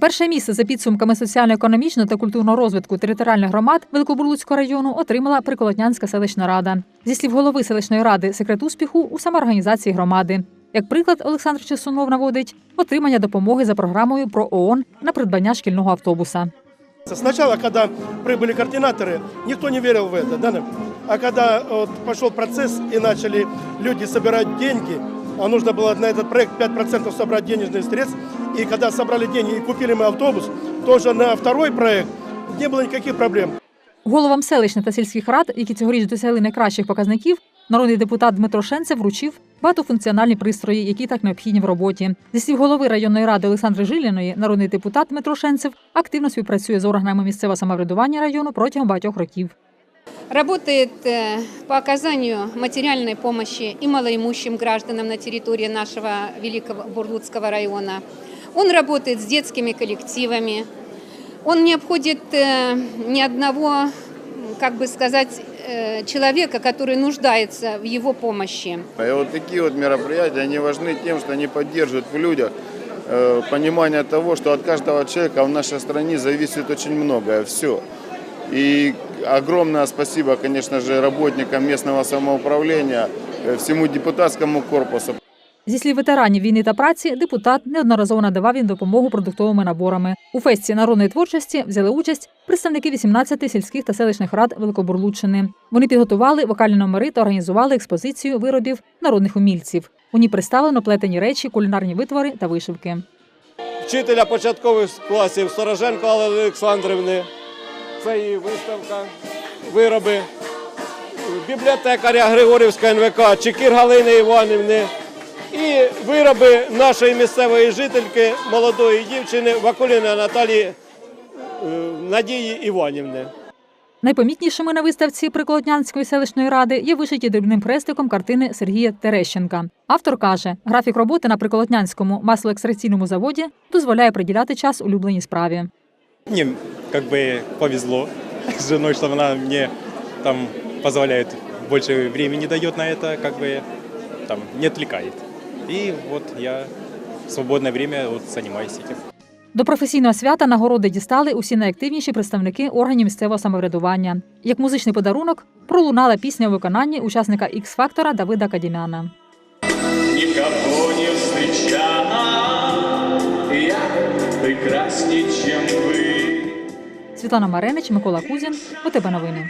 Перше місце за підсумками соціально-економічного та культурного розвитку територіальних громад Великобурлуцького району отримала Приколотнянська селищна рада. Зі слів голови селищної ради, секрет успіху у самоорганізації громади. Як приклад, Олександр Чесунов наводить отримання допомоги за програмою про ООН на придбання шкільного автобуса. Сначала, когда прибыли координаторы, никто не верил в это, да? А когда вот, пошел процесс и начали люди собирать деньги, а нужно было на этот проект 5% собрать денежных средств, и когда собрали деньги и купили мы автобус, тоже на второй проект не было никаких проблем. Головам селищних та сільських рад, які цьогоріч досягли найкращих показників, народний депутат Дмитро Шенцев вручив багатофункціональні пристрої, які так необхідні в роботі. Зі слів голови районної ради Олександри Жиліної, народний депутат Дмитро Шенцев активно співпрацює з органами місцевого самоврядування району протягом багатьох років. Работает э, по оказанию материальной помощи и малоимущим гражданам на территории нашего Великого Бурлуцкого района. Он работает с детскими коллективами. Он не обходит э, ни одного, как бы сказать, э, человека, который нуждается в его помощи. И вот такие вот мероприятия, они важны тем, что они поддерживают в людях э, понимание того, что от каждого человека в нашей стране зависит очень многое, все. И огромное спасибо, конечно же, работникам местного самоуправления, всему депутатскому корпусу. Зі слів ветеранів війни та праці, депутат неодноразово надавав їм допомогу продуктовими наборами. У фесті народної творчості взяли участь представники 18 сільських та селищних рад Великобурлуччини. Вони підготували вокальні номери та організували експозицію виробів народних умільців. У ній представлено плетені речі, кулінарні витвори та вишивки. вчителя початкових класів Стороженко Алли Олександрівни. Це її виставка, вироби бібліотекаря Григорівська НВК Чекір Галини Іванівни вироби нашої місцевої жительки, молодої дівчини Вакуліна Наталії е, Надії Іванівни. Найпомітнішими на виставці Приколотнянської селищної ради є вишиті дрібним хрестиком картини Сергія Терещенка. Автор каже, графік роботи на Приколотнянському маслоекстракційному заводі дозволяє приділяти час улюбленій справі. Мне как бы повезло с женой, что она мне там позволяет больше времени дает на это, как бы там не отвлекает. И вот я в свободное время вот занимаюсь этим. До професійного свята нагороди дістали усі найактивніші представники органів місцевого самоврядування. Як музичний подарунок пролунала пісня у виконанні учасника Ікс-фактора Давида Кадімяна. Никого не встречала я прекрасней, чем вы. Світлана Маренич, Микола Кузін. ОТБ новини.